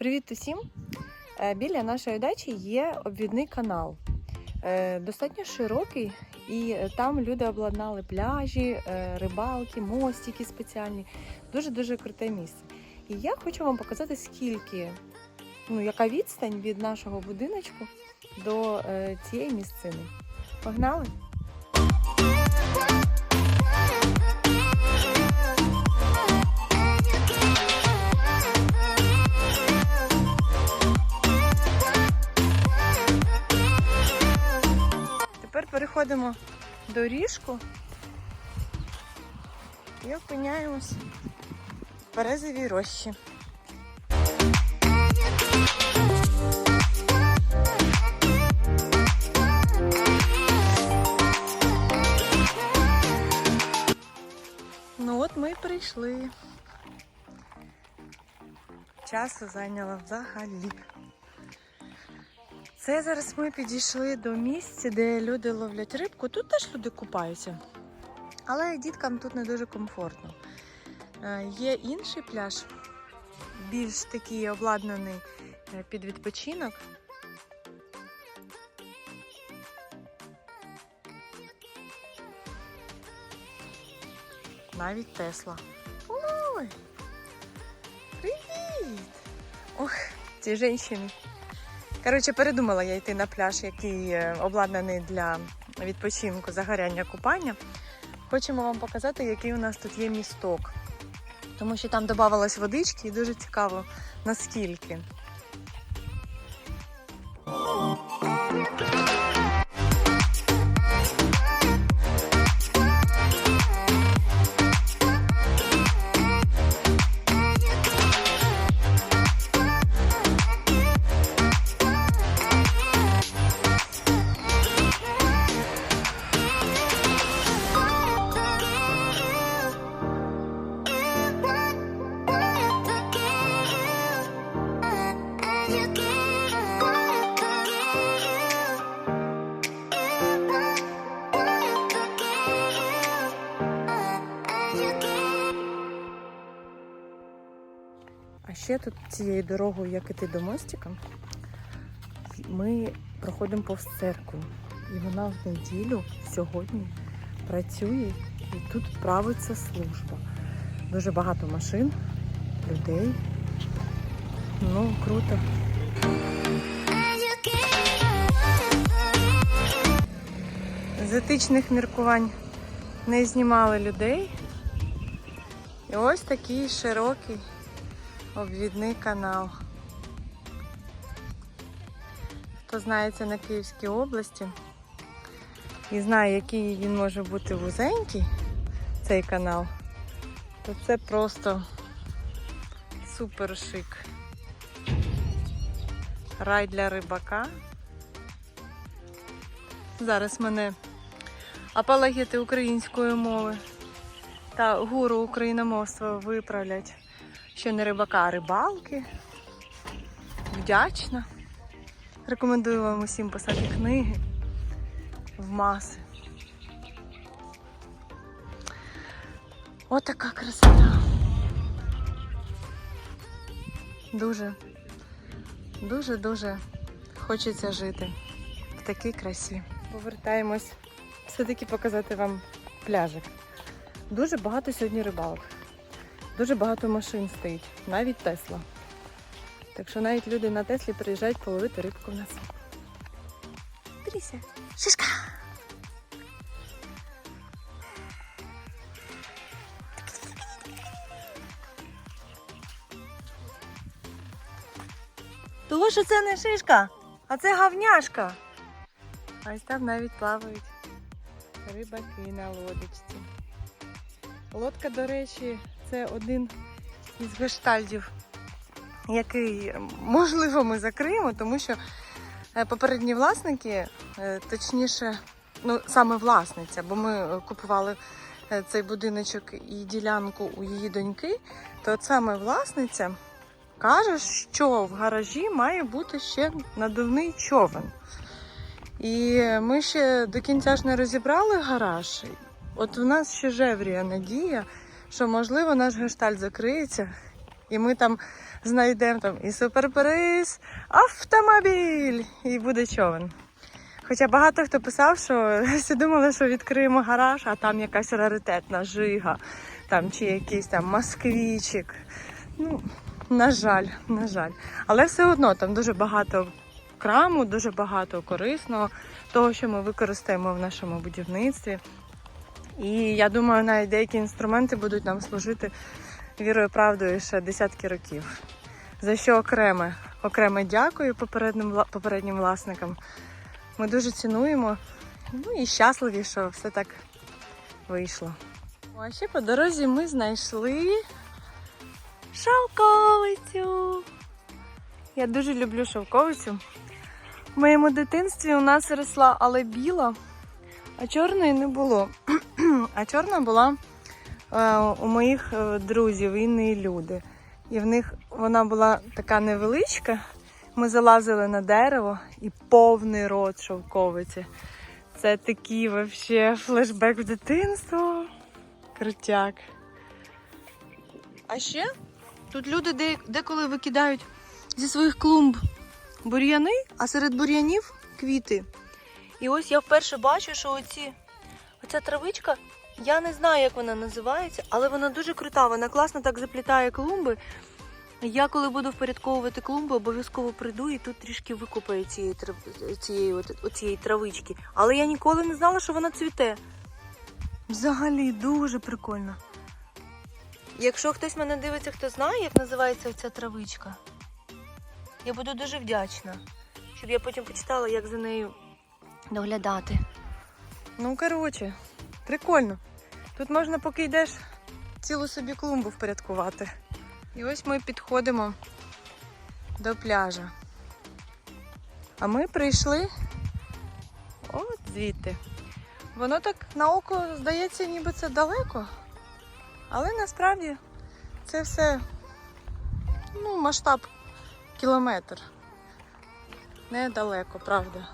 Привіт усім! Е, Біля нашої дачі є обвідний канал. Е, Достатньо широкий, і е, там люди обладнали пляжі, рибалки, мостики спеціальні. Дуже-дуже круте місце. І я хочу вам показати, скільки, ну, яка відстань від нашого будиночку до цієї місцини. Погнали! Переходимо доріжку і опиняємось в березовій рощі. Ну от ми і прийшли. Часу зайняло взагалі. Це зараз ми підійшли до місця, де люди ловлять рибку. Тут теж люди купаються. Але діткам тут не дуже комфортно. Е, Є інший пляж, більш такий обладнаний е, під відпочинок. Навіть Тесла. Ой! Привіт! Ох, ці жінки. Коротше, передумала я йти на пляж, який е, обладнаний для відпочинку, загоряння купання. Хочемо вам показати, який у нас тут є місток. Тому що там додавалось водички і дуже цікаво наскільки. Ще тут цією дорогою, як іти до мостика, ми проходимо повз церкву. І вона в неділю сьогодні працює і тут правиться служба. Дуже багато машин, людей. Ну, круто. З етичних міркувань не знімали людей. І ось такий широкий обвідний канал. Хто знається на Київській області і знає, який він може бути вузенький, цей канал, то це просто супер шик. Рай для рибака. Зараз мене апологети української мови та гуру україномовства виправлять що не рибака, а рибалки. Вдячна. Рекомендую вам усім писати книги в маси. Отака красота. Дуже, дуже-дуже хочеться жити в такій красі. Повертаємось все-таки показати вам пляжик. Дуже багато сьогодні рибалок. Дуже багато машин стоїть, навіть Тесла. Так що навіть люди на Теслі приїжджають половити рибку в нас. Тріся. Шишка! Того, що це не шишка, а це гавняшка. А ось там навіть плавають рибаки на лодочці. Лодка, до речі, це один із гештальдів, який можливо ми закриємо, тому що е, попередні власники, е, точніше, ну саме власниця, бо ми е, купували цей будиночок і ділянку у її доньки, то саме власниця каже, що в гаражі має бути ще надувний човен. І ми ще до кінця ж не розібрали гараж. От у нас ще жевріє надія, що можливо наш гештальт закриється І ми там знайдемо там і суперприз, автомобіль, і буде човен. Хоча багато хто писав, що всі думали, що відкриємо гараж, а там якась раритетна жига, там чи якийсь там москвічик. Ну, на жаль, на жаль. Але все одно там дуже багато краму, дуже багато корисного, того, що ми використаємо в нашому будівництві. І я думаю, навіть деякі інструменти будуть нам служити вірою правдою ще десятки років. За що окреме, окреме дякую попереднім, попереднім власникам. Ми дуже цінуємо ну і щасливі, що все так вийшло. А ще по дорозі ми знайшли шовковицю. Я дуже люблю шовковицю. В моєму дитинстві у нас росла, але біла, а чорної не було. А чорна була е, у моїх е, друзів, інні люди. І в них вона була така невеличка. Ми залазили на дерево і повний рот шовковиці. Це такий вообще флешбек в дитинство. Крутяк. А ще тут люди деколи викидають зі своїх клумб бур'яни, а серед бур'янів квіти. І ось я вперше бачу, що оці, оця травичка, я не знаю, як вона називається, але вона дуже крута, вона класно так заплітає клумби. Я коли буду впорядковувати клумби, обов'язково прийду і тут трішки викопаю цієї, трав- цієї, травички. Але я ніколи не знала, що вона цвіте. Взагалі дуже прикольно. Якщо хтось мене дивиться, хто знає, як називається ця травичка, я буду дуже вдячна, щоб я потім почитала, як за нею доглядати. Ну, коротше, прикольно. Тут можна, поки йдеш, цілу собі клумбу впорядкувати. І ось ми підходимо до пляжа. А ми прийшли от звідти. Воно так на око здається, ніби це далеко. Але насправді це все ну, масштаб кілометр. Недалеко, правда.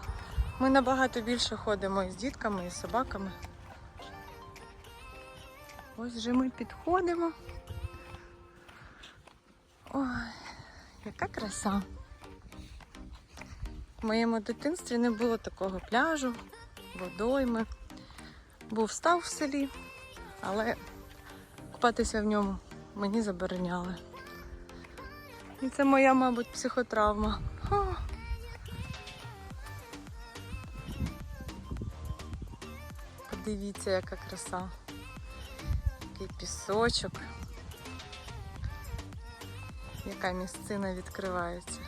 Ми набагато більше ходимо із дітками, і з собаками. Ось вже ми підходимо. Ой, яка краса. В моєму дитинстві не було такого пляжу, водойми. Був став в селі, але купатися в ньому мені забороняли. І це моя, мабуть, психотравма. Ха. Подивіться, яка краса. Який пісочок. Яка місцина відкривається.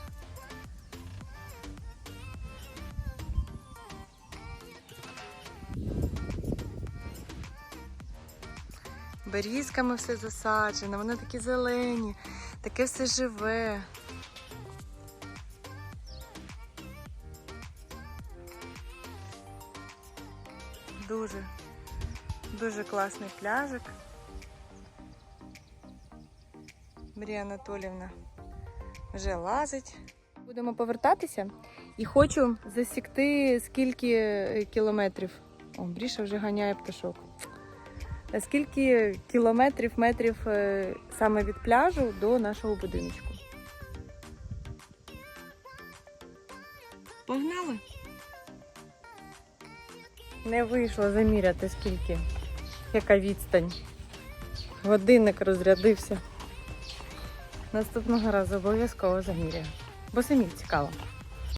Берізками все засаджено, вони такі зелені, таке все живе. Дуже, дуже класний пляжик. Марія Анатолівна вже лазить. Будемо повертатися і хочу засікти скільки е, кілометрів. О, Бріша вже ганяє пташок. Е, Скільки кілометрів, метрів е, саме від пляжу до нашого будиночку. Погнали? Не вийшло заміряти скільки, яка відстань. Годинник розрядився. Наступного разу обов'язково заміряю. Бо самі цікаво.